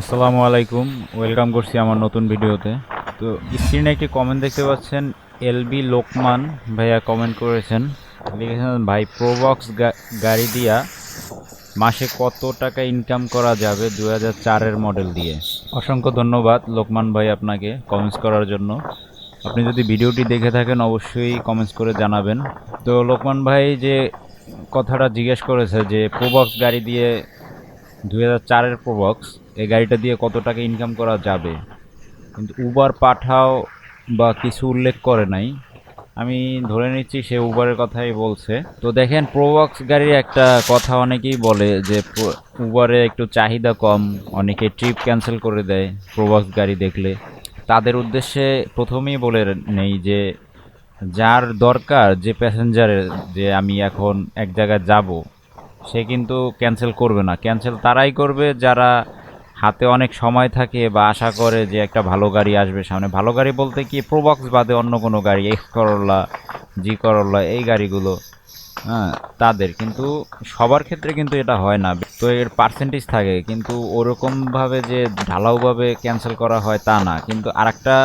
আসসালামু আলাইকুম। ওয়েলকাম করছি আমার নতুন ভিডিওতে। তো স্ক্রিনে একটি কমেন্ট দেখতে পাচ্ছেন এলবি লোকমান ভাইয়া কমেন্ট করেছেন। লিখেছেন, ভাই প্রোবক্স গাড়ি দিয়া মাসে কত টাকা ইনকাম করা যাবে দু হাজার চারের মডেল দিয়ে? অসংখ্য ধন্যবাদ লোকমান ভাই আপনাকে কমেন্টস করার জন্য। আপনি যদি ভিডিওটি দেখে থাকেন, অবশ্যই কমেন্টস করে জানাবেন। তো লোকমান ভাই যে কথাটা জিজ্ঞেস করেছে যে প্রোবক্স গাড়ি দিয়ে দু হাজার চারের প্রোবক্স এই গাড়িটা দিয়ে কত টাকা ইনকাম করা যাবে? কিন্তু উবার পাঠাও বা কিছু উল্লেখ করে নাই। আমি ধরে নিচ্ছি সে উবারের কথাই বলছে। তো দেখেন প্রোবক্স গাড়ির একটা কথা অনেকেই বলে যে উবারে একটু চাহিদা কম, অনেকে ট্রিপ ক্যান্সেল করে দেয় প্রোবক্স গাড়ি দেখলে। তাদের উদ্দেশ্যে প্রথমেই বলে নেই যে, যার দরকার যে প্যাসেঞ্জারের যে আমি এখন এক জায়গায় যাব, সে কিন্তু ক্যান্সেল করবে না। ক্যান্সেল তারাই করবে যারা হাতে অনেক সময় থাকে বা আশা করে যে একটা ভালো গাড়ি আসবে সামনে। ভালো গাড়ি বলতে কি প্রোবক্স বাদে অন্য কোনো গাড়ি এক্স করল্লা জি করল্লা এই গাড়িগুলো হ্যাঁ তাদের। কিন্তু সবার ক্ষেত্রে কিন্তু এটা হয় না। তো এর পার্সেন্টেজ থাকে, কিন্তু ওরকমভাবে যে ঢালাওভাবে ক্যান্সেল করা হয় তা না। কিন্তু আরেকটা,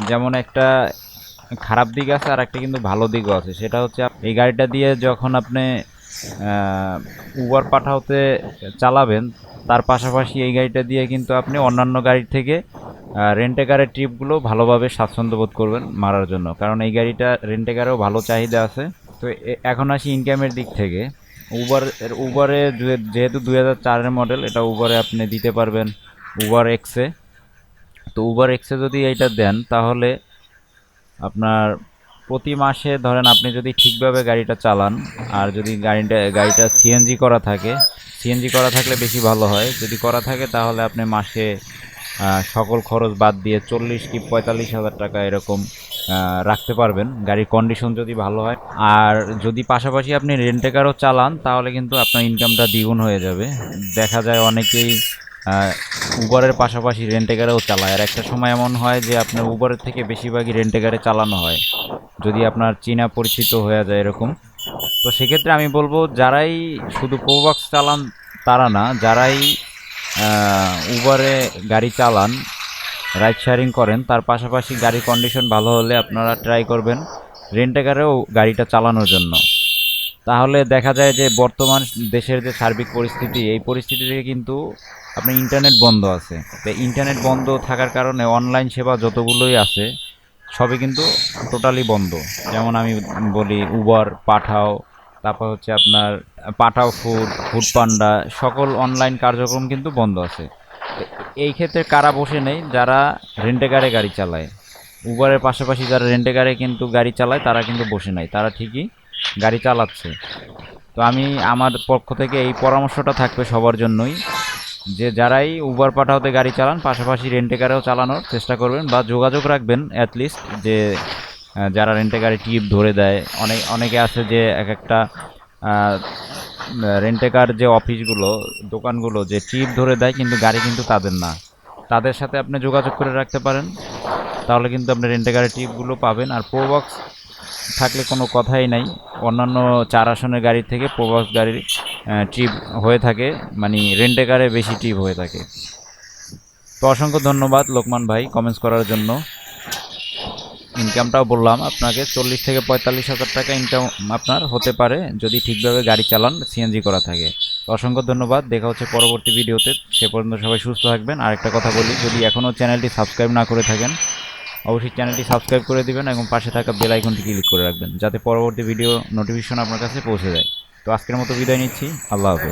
যেমন একটা খারাপ দিক আছে আর একটা কিন্তু ভালো দিকও আছে। সেটা হচ্ছে, এই গাড়িটা দিয়ে যখন আপনি উবার পাঠাওতে চালাবেন। তার পাশাপাশি এই গাড়িটা দিয়ে কিন্তু আপনি অন্যান্য গাড়ির থেকে রেন্টে কারের ট্রিপগুলো ভালোভাবে স্বাচ্ছন্দ্য বোধ করবেন মারার জন্য। কারণ এই গাড়িটা রেন্টে কারেও ভালো চাহিদা আছে। তো এখন আসি ইনকামের দিক থেকে। উবার উবারে যেহেতু দুই হাজার চারের মডেল এটা উবারে আপনি দিতে পারবেন উবার এক্সে তো উবার এক্সে যদি এইটা দেন, তাহলে আপনার প্রতি মাসে ধরেন আপনি যদি ঠিকভাবে গাড়িটা চালান, আর যদি গাড়িটা গাড়িটা সিএনজি করা থাকে সিএনজি করা থাকলে বেশি ভালো হয়। যদি করা থাকে তাহলে আপনি মাসে সকল খরচ বাদ দিয়ে চল্লিশ কি পঁয়তাল্লিশ হাজার টাকা এরকম রাখতে পারবেন। গাড়ির কন্ডিশন যদি ভালো হয়। আর যদি পাশাপাশি আপনি রেন্টেকারও চালান, তাহলে কিন্তু আপনার ইনকামটা দ্বিগুণ হয়ে যাবে। দেখা যায় অনেকেই উবারের পাশাপাশি রেন্টেকারেও চালায়। আর একটা সময় এমন হয় যে আপনার উবারের থেকে বেশিরভাগই রেন্টেকারে চালানো হয়। যদি আপনার চীনা পরিচিত হয়ে যায় এরকম। তো সেক্ষেত্রে আমি বলব, যারাই শুধু প্রোবক্স চালান তারা না, যারাই উবারে গাড়ি চালান রাইড শেয়ারিং করেন, তার পাশাপাশি গাড়ির কন্ডিশন ভালো হলে আপনারা ট্রাই করবেন রেন্টেকারেও গাড়িটা চালানোর জন্য। তাহলে দেখা যায় যে বর্তমান দেশের যে সার্বিক পরিস্থিতি, এই পরিস্থিতি থেকে কিন্তু আপনার ইন্টারনেট বন্ধ আছে। তো ইন্টারনেট বন্ধ থাকার কারণে অনলাইন সেবা যতগুলোই আছে, সবই কিন্তু টোটালি বন্ধ। যেমন আমি বলি উবার পাঠাও, তারপর হচ্ছে আপনার পাঠাও ফুড ফুড পান্ডা সকল অনলাইন কার্যক্রম কিন্তু বন্ধ আছে। এই ক্ষেত্রে কারা বসে নেই? যারা রেন্টে গাড়ি চালায়। উবারের পাশাপাশি যারা রেন্টে গাড়ি কিন্তু গাড়ি চালায়, তারা কিন্তু বসে নাই। তারা ঠিকই গাড়ি চালাচ্ছে। তো আমি আমার পক্ষ থেকে এই পরামর্শটা থাকবে সবার জন্যই যে যারাই উবার পাঠাওতে গাড়ি চালান, পাশাপাশি রেন্টে কারেও চালানোর চেষ্টা করবেন বা যোগাযোগ রাখবেন অ্যাটলিস্ট যে যারা রেন্টে গাড়ি টিপ ধরে দেয়। অনেক, অনেকে আছে যে এক একটা রেন্টে কার যে অফিসগুলো, দোকানগুলো যে টিপ ধরে দেয় কিন্তু গাড়ি কিন্তু তাদের না। তাদের সাথে আপনি যোগাযোগ করে রাখতে পারেন, তাহলে কিন্তু আপনি রেন্টে গাড়ির টিপগুলো পাবেন। আর প্রোবক্স থাকলে কোনো কথাই নাই। অন্যান্য চার আসনের গাড়ি থেকে প্রবাস গাড়ির ট্রিপ হয়ে থাকে মানে রেন্টে কারে বেশি ট্রিপ হয়ে থাকে। তো অসংখ্য ধন্যবাদ লোকমান ভাই কমেন্টস করার জন্য। ইনকামটাও বললাম আপনাকে, চল্লিশ থেকে পঁয়তাল্লিশ হাজার টাকা ইনকাম আপনার হতে পারে যদি ঠিকভাবে গাড়ি চালান সিএনজি করা থাকে। অসংখ্য ধন্যবাদ, দেখা হচ্ছে পরবর্তী ভিডিওতে। সে পর্যন্ত সবাই সুস্থ থাকবেন। আর একটা কথা বলি, যদি এখনও চ্যানেলটি সাবস্ক্রাইব না করে থাকেন অবশ্যই চ্যানেলটি সাবস্ক্রাইব করে দেবেন এবং পাশে থাকা বেল আইকনটি ক্লিক করে রাখবেন, যাতে পরবর্তী ভিডিও নোটিফিকেশন আপনার কাছে পৌঁছে যায়। তো আজকের মতো বিদায় নিচ্ছি, আল্লাহ হাফেজ।